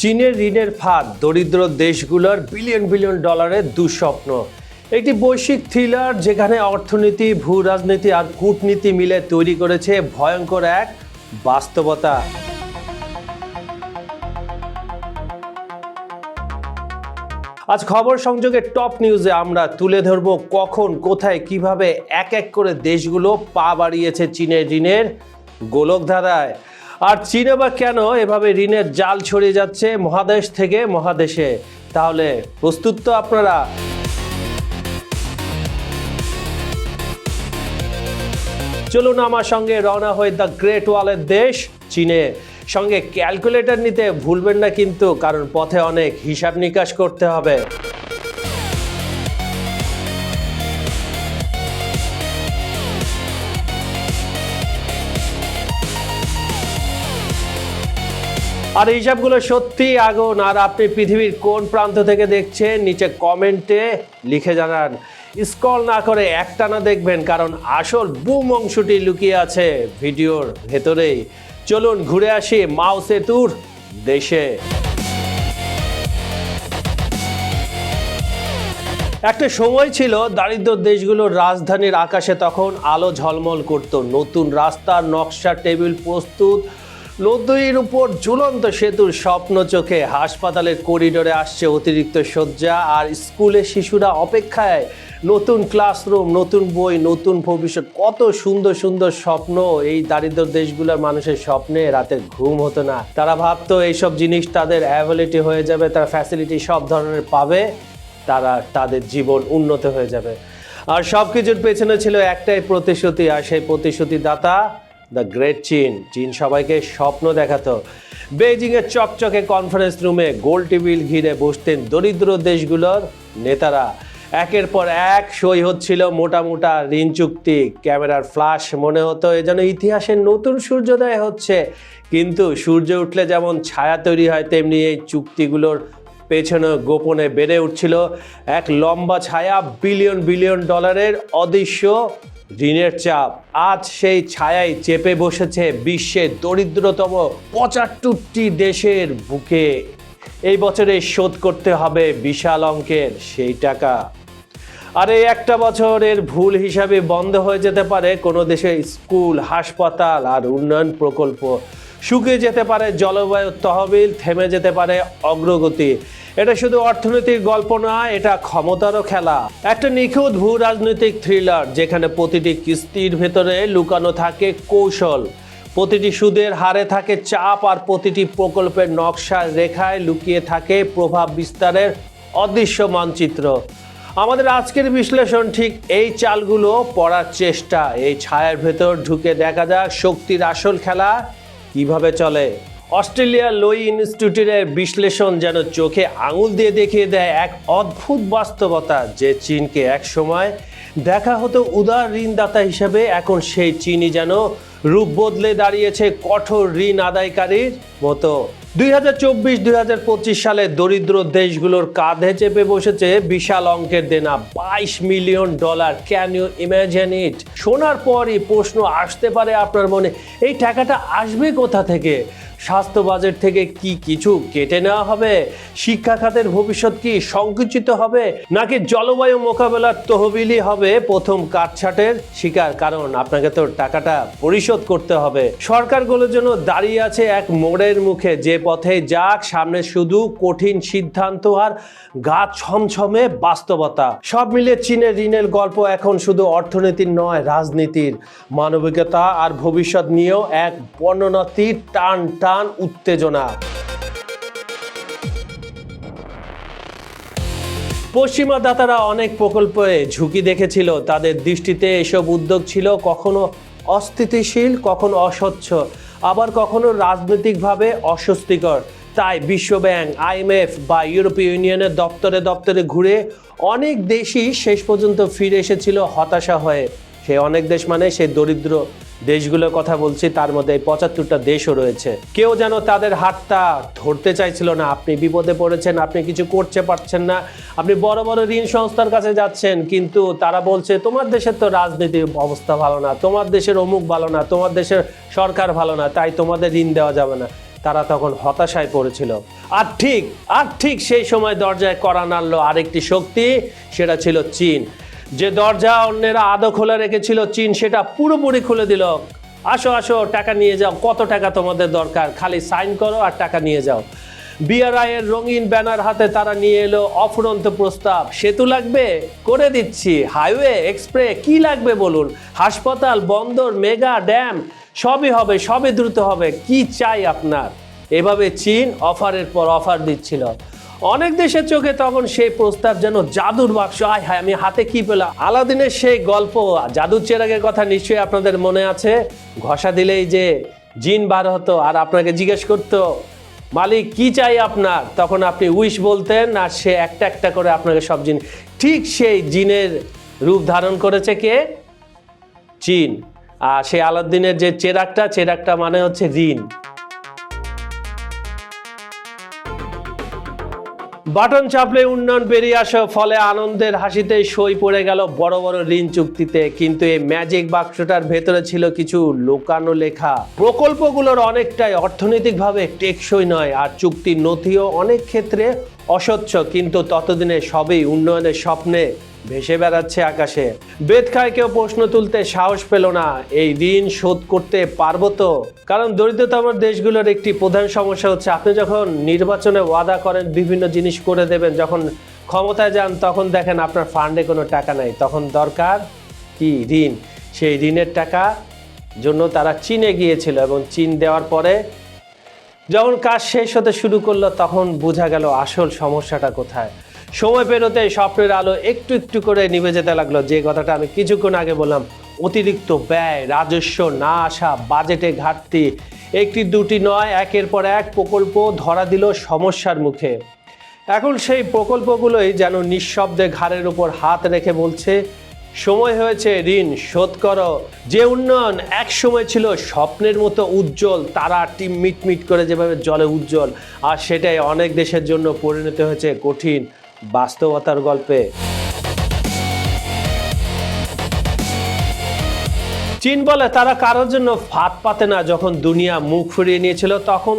চীনের ঋণের ফাঁদ, দরিদ্র দেশগুলোর বিলিয়ন বিলিয়ন ডলারের দুঃস্বপ্ন। একটি বৈশ্বিক থ্রিলার যেখানে অর্থনীতি, ভূ রাজনীতি আর কূটনীতি মিলে তৈরি করেছে ভয়ঙ্কর এক বাস্তবতা। আজ খবর সংযোগের টপ নিউজে আমরা তুলে ধরব কখন, কোথায়, কীভাবে এক এক করে দেশগুলো পা বাড়িয়েছে চীনের ঋণের গোলকধারায় আর চীনে বা কেন এভাবে ঋণের জাল ছড়িয়ে যাচ্ছে মহাদেশ থেকে মহাদেশে? তাহলে প্রস্তুত তো আপনারা। চলুন আমার সঙ্গে রওনা হয়ে দ্য গ্রেট ওয়ালের দেশ, চীনে। সঙ্গে ক্যালকুলেটর নিতে ভুলবেন না কিন্তু, কারণ পথে অনেক হিসাব নিকাশ করতে হবে। আর এই হিসাবগুলো সত্যি আগুন, আর আপনি পৃথিবীর কোন প্রান্ত থেকে দেখছেন, নিচে কমেন্টে লিখে জানান। স্কল না করে একটানা দেখবেন, কারণ আসল বুম অংশটি লুকিয়ে আছে ভিডিওর ভেতরেই। চলুন ঘুরে আসি মাও সেতুর দেশে। একটা সময় ছিল দারিদ্র দেশগুলোর রাজধানীর আকাশে তখন আলো ঝলমল করত। নতুন রাস্তার নকশা, টেবিল প্রস্তুত নদীর উপর ঝুলন্ত সেতুর স্বপ্ন চোখে হাসপাতালের করিডোরে আসছে অতিরিক্ত শয্যা আর স্কুলে শিশুরা অপেক্ষায়। নতুন ক্লাসরুম, নতুন বই, নতুন ভবিষ্যৎ। কত সুন্দর সুন্দর স্বপ্ন। এই দারিদ্র দেশগুলোর মানুষের স্বপ্নে রাতে ঘুম হতো না। তারা ভাবতো এইসব জিনিস তাদের অ্যাভেলিটি হয়ে যাবে, তারা ফ্যাসিলিটি সব ধরনের পাবে, তারা তাদের জীবন উন্নত হয়ে যাবে। আর সব কিছুর পেছনে ছিল একটাই প্রতিশ্রুতি, আর সেই প্রতিশ্রুতি দাতা দ্য গ্রেট চীন চীন সবাইকে স্বপ্ন দেখাতো। বেজিংয়ের চকচকে কনফারেন্স রুমে গোল টেবিল ঘিরে বসতেন দরিদ্র দেশগুলোর নেতারা। একের পর এক সই হচ্ছিল মোটা মোটা ঋণ চুক্তি। ক্যামেরার ফ্লাশ মনে হতো এ যেন ইতিহাসের নতুন সূর্যোদয় হচ্ছে। কিন্তু সূর্য উঠলে যেমন ছায়া তৈরি হয়, তেমনি এই চুক্তিগুলোর পেছনে গোপনে বেড়ে উঠছিল এক লম্বা ছায়া বিলিয়ন বিলিয়ন ডলারের অদৃশ্য ঋণের চাপ। আজ সেই ছায়ায় চেপে বসেছে বিশ্বের দরিদ্রতম পঁচাত্তরটি দেশের বুকে। এই বছরে শোধ করতে হবে বিশাল অঙ্কের সেই টাকা। আর এই একটা বছরের ভুল হিসাবে বন্ধ হয়ে যেতে পারে কোনো দেশে স্কুল, হাসপাতাল আর উন্নয়ন প্রকল্প। শুকিয়ে যেতে পারে জলবায়ু তহবিল, থেমে যেতে পারে অগ্রগতি। এটা শুধু অর্থনৈতিক গল্প নয়, এটা ক্ষমতারও খেলা। একটা নিখুঁত ভূ রাজনৈতিক থ্রিলার যেখানে প্রতিটি কিস্তির ভেতরে লুকানো থাকে কৌশল। প্রতিটি সুদের হারে থাকে চাপ আর প্রতিটি প্রকল্পের নকশা রেখায় লুকিয়ে থাকে প্রভাব বিস্তারের অদৃশ্য মানচিত্র। আমাদের আজকের বিশ্লেষণ ঠিক এই চালগুলো পড়ার চেষ্টা। এই ছায়ার ভেতর ঢুকে দেখা যাক শক্তির আসল খেলা কীভাবে চলে? অস্ট্রেলিয়া লোই ইনস্টিটিউটের বিশ্লেষণ যেন চোখে আঙুল দিয়ে দেখিয়ে দেয় এক অদ্ভুত বাস্তবতা যে চীনকে এক সময় দেখা হতো উদার ঋণদাতা হিসেবে, এখন সেই চীনই যেন রূপ বদলে দাঁড়িয়েছে কঠোর ঋণ আদায়কারীর মতো। দুই হাজার চব্বিশ, দুই হাজার পঁচিশ সালে দরিদ্র দেশগুলোর কাঁধে চেপে বসেছে বিশাল অঙ্কের দেনা, বাইশ million dollar. Can you imagine it শোনার পরই প্রশ্ন আসতে পারে আপনার মনে, এই টাকাটা আসবে কোথা থেকে? স্বাস্থ্য বাজেট থেকে কি কিছু কেটে নেওয়া হবে? শিক্ষা খাতের ভবিষ্যৎ কি সংকুচিত হবে? নাকি জলবায়ু মোকাবেলার তহবিলই হবে প্রথম কাটছাটের শিকার? কারণ আপনাকে তো টাকাটা পরিশোধ করতে হবে। সরকারগুলোর জন্য দাঁড়িয়ে আছে এক মোড়ের মুখে। যে পথে যাক, সামনে শুধু কঠিন সিদ্ধান্ত আর গা ছমছমে বাস্তবতা। সব মিলে চীনের ঋণের গল্প এখন শুধু অর্থনীতির নয়, রাজনীতির। মানবিকতা আর ভবিষ্যৎ নিয়েও এক বর্ণনাতীর টান টান উত্তেজনা। পশ্চিমা দাতারা অনেক প্রকল্পে ঝুঁকি দেখেছিল, তাদের দৃষ্টিতে এসব উদ্যোগ ছিল কখনো অস্থিতিশীল, কখনো অস্বচ্ছ, আবার কখনো রাজনৈতিকভাবে অস্বস্তিকর। তাই বিশ্বব্যাংক আইএমএফ বা ইউরোপীয় ইউনিয়নের দপ্তরে দপ্তরে ঘুরে অনেক দেশই শেষ পর্যন্ত ফিরে এসেছিল হতাশা হয়ে। সে অনেক দেশ মানে সেই দরিদ্র দেশগুলোর কথা বলছি, তার মধ্যে এই পঁচাত্তরটা দেশও রয়েছে। কেউ যেন তাদের হাতটা ধরতে চাইছিল না। আপনি বিপদে পড়েছেন, আপনি কিছু করতে পারছেন না। আপনি বড় বড় ঋণ সংস্থার কাছে যাচ্ছেন, কিন্তু তারা বলছে, তোমার দেশের তো রাজনীতির অবস্থা ভালো না, তোমার দেশের অমুক ভালো না, তোমার দেশের সরকার ভালো না, তাই তোমাদের ঋণ দেওয়া যাবে না। তারা তখন হতাশায় পড়েছিল। আর ঠিক আর ঠিক সেই সময় দরজায় করা নাড়লো আরেকটি শক্তি, সেটা ছিল চীন। যে দরজা অন্যেরা আদো খোলা রেখেছিল চীন, সেটা পুরোপুরি খুলে দিল। আসো আসো, টাকা নিয়ে যাও। কত টাকা তোমাদের দরকার? খালি সাইন করো আর টাকা নিয়ে যাও। বিআরআই এর রঙিন ব্যানার হাতে তারা নিয়ে এলো অফুরন্ত প্রস্তাব। সেতু লাগবে? করে দিচ্ছি। হাইওয়ে, এক্সপ্রে, কি লাগবে বলুন? হাসপাতাল, বন্দর, মেগা, ড্যাম, সবই হবে, সবই দ্রুত হবে। কি চাই আপনার? এভাবে চীন অফারের পর অফার দিচ্ছিল। অনেক দেশের চোখে তখন সেই প্রস্তাব যেন জাদুর বাক্স। আয় হায়, আমি হাতে কি পেলাম? আলাদিনের সেই গল্প, জাদুর চেরাগের কথা নিশ্চয়ই আপনাদের মনে আছে? ঘষা দিলেই যে জিন বার হতো, আর আপনাকে জিজ্ঞেস করতো, মালিক, কি চাই আপনার? তখন আপনি উইশ বলতেন, আর সে একটা একটা করে আপনাকে সব জিন ঠিক সেই জিনের রূপ ধারণ করেছে কে? চীন আর সেই আলাদিনের যে চেরাকটা চেরাকটা মানে হচ্ছে ঋণ। বাটন চাপলে উন্নয়ন বেরিয়ে আসা, ফলে আনন্দের হাসিতে সই পড়ে গেল বড় বড় ঋণ চুক্তিতে। কিন্তু এই ম্যাজিক বাক্সটার ভেতরে ছিল কিছু লোকানো লেখা। প্রকল্পগুলোর অনেকটাই অর্থনৈতিকভাবে টেকসই নয়, আর চুক্তির নথিও অনেক ক্ষেত্রে অস্বচ্ছ, কিন্তু ততদিনে সবই উন্নয়নের স্বপ্নে। ভেসে বেড়াচ্ছে আকাশে। বেদ খায় কেউ প্রশ্ন তুলতে সাহস পেল না। এই ঋণ শোধ করতে পারব তো? কারণ দরিদ্রতম দেশগুলোর একটি প্রধান সমস্যা হচ্ছে, আপনি যখন নির্বাচনে ওয়াদা করেন, বিভিন্ন জিনিস করে দেবেন, যখন ক্ষমতায় যান, তখন দেখেন আপনার ফান্ডে কোনো টাকা নাই। তখন দরকার কি ঋণ? সেই ঋণের টাকা জন্য তারা চীনে গিয়েছিল এবং চীন দেওয়ার পরে যখন কাজ শেষ হতে শুরু করল, তখন বোঝা গেল আসল সমস্যাটা কোথায়। সময় পেরোতে স্বপ্নের আলো একটু একটু করে নিভে যেতে লাগল। যে কথাটা আমি কিছুক্ষণ আগে বললাম, অতিরিক্ত ব্যয়, রাজস্ব, না আসা, বাজেটে ঘাটতি, একটি দুটি নয়, একের পর এক প্রকল্প ধরা দিল সমস্যার মুখে। এখন সেই প্রকল্পগুলোই যেন নিঃশব্দে ঘাড়ের উপর হাত রেখে বলছে, সময় হয়েছে, ঋণ শোধ করো। যে উন্নয়ন এক সময় ছিল স্বপ্নের মতো উজ্জ্বল, তারা টিম মিটমিট করে যেভাবে জলে উজ্জ্বল, আর সেটাই অনেক দেশের জন্য পরিণত হয়েছে কঠিন বাস্তবতার গল্পে। চীন বলে তারা কারোর জন্য ফাঁদ পাতে না, যখন দুনিয়া মুখ ফিরিয়ে নিয়েছিল, তখন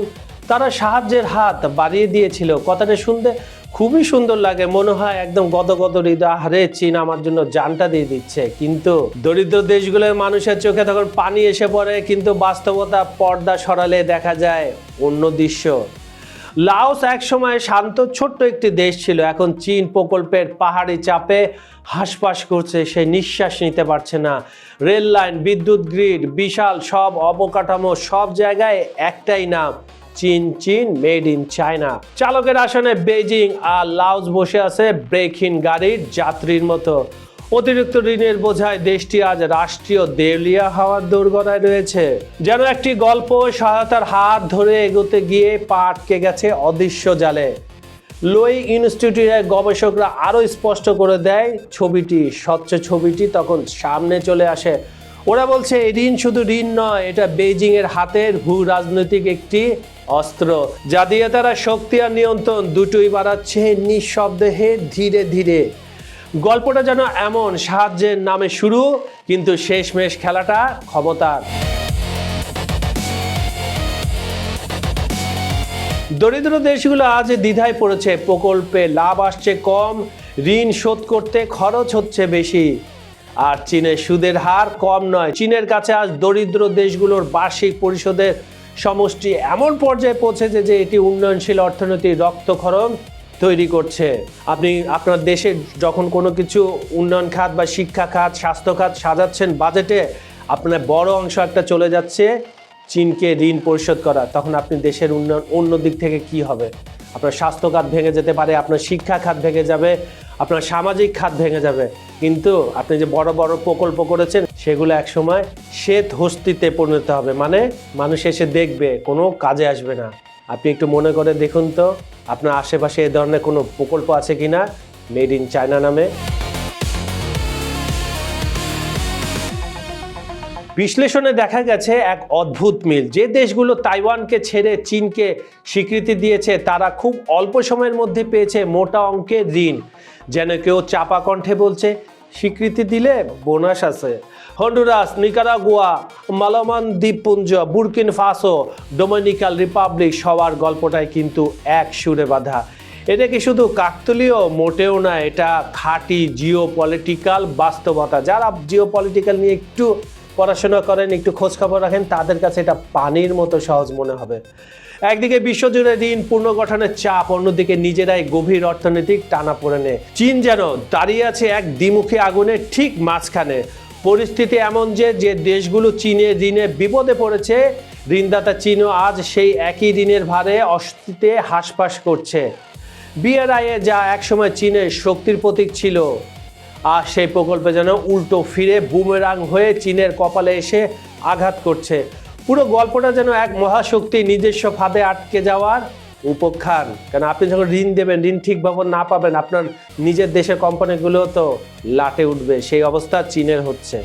তারা সাহায্যের হাত বাড়িয়ে দিয়েছিল। কথাটা শুনতে খুবই সুন্দর লাগে, মনে হয় একদম গদগদ হৃদয় হারে চীন আমার জন্য জানটা দিয়ে দিচ্ছে। কিন্তু দরিদ্র দেশগুলোর মানুষের চোখে তখন পানি এসে পড়ে, কিন্তু বাস্তবতা পর্দা সরালে দেখা যায় অন্য দৃশ্য। লাওস একসময় শান্ত, ছোট্ট একটি দেশ ছিল। এখন চীন প্রকল্পের পাহাড়ি চাপে হাসপাস করছে, সে নিঃশ্বাস নিতে পারছে না। রেল লাইন, বিদ্যুৎ গ্রিড, বিশাল সব অবকাঠামো, সব জায়গায় একটাই নাম, চীন চীন, মেড ইন চায়না। চালকের আসনে বেজিং আর লাওস বসে আছে ব্রেকহীন গাড়ির যাত্রীর মতো। অতিরিক্ত ঋণের বোঝায় দেশটি আজ রাষ্ট্রীয় দেউলিয়া হওয়ার দোরগোড়ায় রয়েছে। যেন একটি গল্প সহায়তার হাত ধরে এগোতে গিয়ে পা আটকে গেছে অদৃশ্য জালে। লোই ইনস্টিটিউটের গবেষকরা আরও স্পষ্ট করে দেয়, ছবিটি স্বচ্ছ ছবিটি তখন সামনে চলে আসে। ওরা বলছে ঋণ শুধু ঋণ নয়, এটা বেইজিং এর হাতের ভূ রাজনৈতিক একটি অস্ত্র, যা দিয়ে তারা শক্তি আর নিয়ন্ত্রণ দুটোই বাড়াচ্ছে নিঃশব্দে ধীরে ধীরে। গল্পটা যেন এমন সাহায্যের নামে শুরু, কিন্তু শেষমেশ খেলাটা ক্ষমতার। দরিদ্র দেশগুলো আজ দ্বিধায় পড়েছে, প্রকল্পে লাভ আসছে কম, ঋণ শোধ করতে খরচ হচ্ছে বেশি। আর চীনের সুদের হার কম নয়, চীনের কাছে আজ দরিদ্র দেশগুলোর বার্ষিক পরিশোধের সমষ্টি এমন পর্যায়ে পৌঁছেছে যে এটি উন্নয়নশীল অর্থনীতির রক্তক্ষরণ। তৈরি করছে। আপনি আপনার দেশে যখন কোনো কিছু উন্নয়ন খাত বা শিক্ষা খাত, স্বাস্থ্য খাত সাজাচ্ছেন বাজেটে, আপনার বড় অংশ একটা চলে যাচ্ছে চীনকে ঋণ পরিশোধ করা। তখন আপনি দেশের উন্নয়ন অন্য দিক থেকে কি হবে? আপনার স্বাস্থ্য খাত ভেঙে যেতে পারে, আপনার শিক্ষা খাত ভেঙে যাবে, আপনার সামাজিক খাত ভেঙে যাবে। কিন্তু আপনি যে বড় বড় প্রকল্প করেছেন, সেগুলো একসময় শ্বেত হস্তিতে পরিণত হবে। মানে মানুষ এসে দেখবে, কোনো কাজে আসবে না। আপনি একটু মনে করে দেখুন তো। আপনার আশেপাশে এ ধরনের কোনো প্রকল্প আছে কি না মেড ইন চায়না নামে। বিশ্লেষণে দেখা গেছে এক অদ্ভুত মিল। যে দেশগুলো তাইওয়ানকে ছেড়ে চীনকে স্বীকৃতি দিয়েছে, তারা খুব অল্প সময়ের মধ্যে পেয়েছে মোটা অঙ্কের ঋণ। যেন কেউ চাপা কণ্ঠে বলছে স্বীকৃতি দিলে বোনাস আছে। হন্ডুরাস, নিকারাগুয়া, মালামান দ্বীপপুঞ্জ, বুর্কিন ফাসো ডোমিনিকাল রিপাবলিক সবার গল্পটাই কিন্তু এক সুরে বাঁধা। এটা কি শুধু কাকতলীয় মোটেও না, এটা খাঁটি জিও পলিটিক্যাল বাস্তবতা। যারা জিও পলিটিক্যাল নিয়ে একটু পড়াশোনা করেন, একটু খোঁজখবর রাখেন, তাদের কাছে এটা পানির মতো সহজ মনে হবে। একদিকে বিশ্বজুড়ে ঋণ পুনর্গঠনের চাপ, অন্যদিকে নিজেরাই গভীর অর্থনৈতিক টানা পড়েনে চীন যেন দাঁড়িয়ে আছে এক দ্বিমুখী আগুনের ঠিক মাঝখানে। পরিস্থিতি এমন যে যে দেশগুলো চীনে ঋণে বিপদে পড়েছে, ঋণদাতা চীনও আজ সেই একই ঋণের ভারে অস্তিতে হাসপাস করছে। বিআরআইয়ে যা একসময় চীনের শক্তির প্রতীক ছিল আর সেই প্রকল্পে যেন উল্টো ফিরে বুমেরাং হয়ে চীনের কপালে এসে আঘাত করছে। পুরো গল্পটা যেন এক মহাশক্তি নিজস্ব ফাঁদে আটকে যাওয়ার উপখ্যান। কারণ আপনি যখন ঋণ দেবেন, ঋণ ঠিকভাবে না পাবেন, আপনার নিজের দেশের কোম্পানিগুলো তো লাটে উঠবে। সেই অবস্থা চীনের হচ্ছে।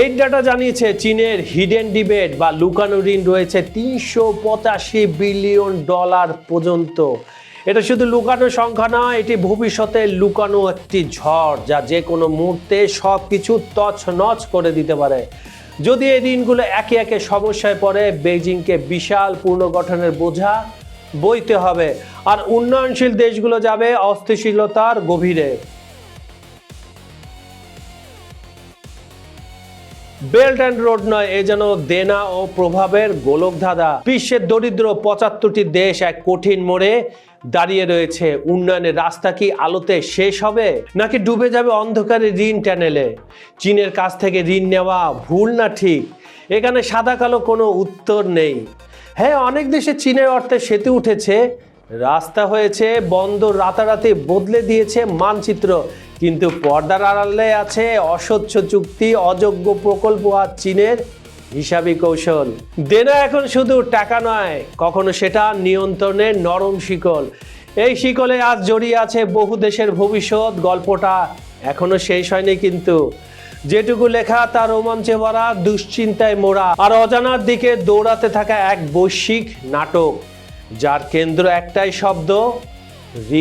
এই ডাটা জানিয়েছে চীনের হিডেন ডিবেট বা লুকানো ঋণ রয়েছে তিনশো পঁচাশি বিলিয়ন ডলার পর্যন্ত। এটা শুধু লুকানো সংখ্যা নয়, এটি ভবিষ্যতে লুকানো একটি ঝড় যা যে কোনো মুহূর্তে সব কিছু তছনছ করে দিতে পারে। যদি এই দিনগুলো একে একে সমস্যায় পড়ে বেজিংকে বিশাল পুনর্গঠনের বোঝা বইতে হবে। আর উন্নয়নশীল দেশগুলো যাবে অস্থিশীলতার গভীরে। বেল্ট অ্যান্ড রোড নয়, এ যেন দেনা ও প্রভাবের গোলকধাঁধা। বিশ্বের দরিদ্র পঁচাত্তরটি দেশ এক কঠিন মোড়ে দাঁড়িয়ে রয়েছে। উন্নয়নের রাস্তা কি আলোতে শেষ হবে, নাকি ডুবে যাবে অন্ধকারে ঋণ ট্যানেলে চীনের কাছ থেকে ঋণ নেওয়া ভুল না ঠিক? এখানে সাদা কালো কোনো উত্তর নেই। হ্যাঁ অনেক দেশে চীনের অর্থে সেতু উঠেছে রাস্তা হয়েছে বন্দর রাতারাতি বদলে দিয়েছে মানচিত্র। কিন্তু পর্দার আড়ালে আছে অস্বচ্ছ চুক্তি, অযোগ্য প্রকল্প আর চীনের হিসাবি কৌশল। দেনা এখন শুধু টাকা নয়, কখনো সেটা নিয়ন্ত্রণের নরম শিকল। এই শিকলে আজ জড়িয়ে আছে বহু দেশের ভবিষ্যৎ, গল্পটা এখনও শেষ হয়নি কিন্তু। যেটুকু লেখা তার রোমাঞ্চে ভরা, দুশ্চিন্তায় মোড়া। আর অজানার দিকে দৌড়াতে থাকা এক বৈশ্বিক নাটক। যার কেন্দ্র একটাই শব্দ,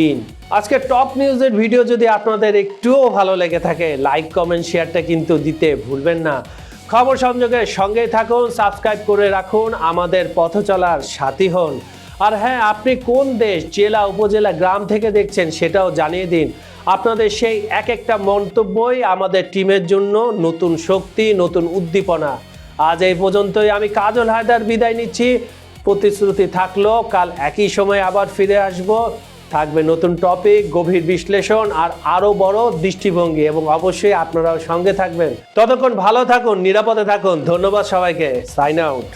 ঋণ। আজকে টপ নিউজের ভিডিও যদি আপনাদের একটুও ভালো লেগে থাকে, লাইক, কমেন্ট, শেয়ারটা কিন্তু দিতে ভুলবেন না। খবর সংযোগের সঙ্গেই থাকুন, সাবস্ক্রাইব করে রাখুন, আমাদের পথ চলার সাথী হন। আর হ্যাঁ আপনি কোন দেশ, জেলা, উপজেলা, গ্রাম থেকে দেখছেন সেটাও জানিয়ে দিন। আপনাদের সেই এক একটা মন্তব্যই আমাদের টিমের জন্য নতুন শক্তি, নতুন উদ্দীপনা। আজ এই পর্যন্তই, আমি কাজল হায়দার বিদায় নিচ্ছি। প্রতিশ্রুতি থাকল, কাল একই সময় আবার ফিরে আসব। থাকবে নতুন টপিক গভীর বিশ্লেষণ আর আরও বড় দৃষ্টিভঙ্গি এবং অবশ্যই আপনারাও সঙ্গে থাকবেন। ততক্ষণ ভালো থাকুন, নিরাপদে থাকুন। ধন্যবাদ সবাইকে। Sign out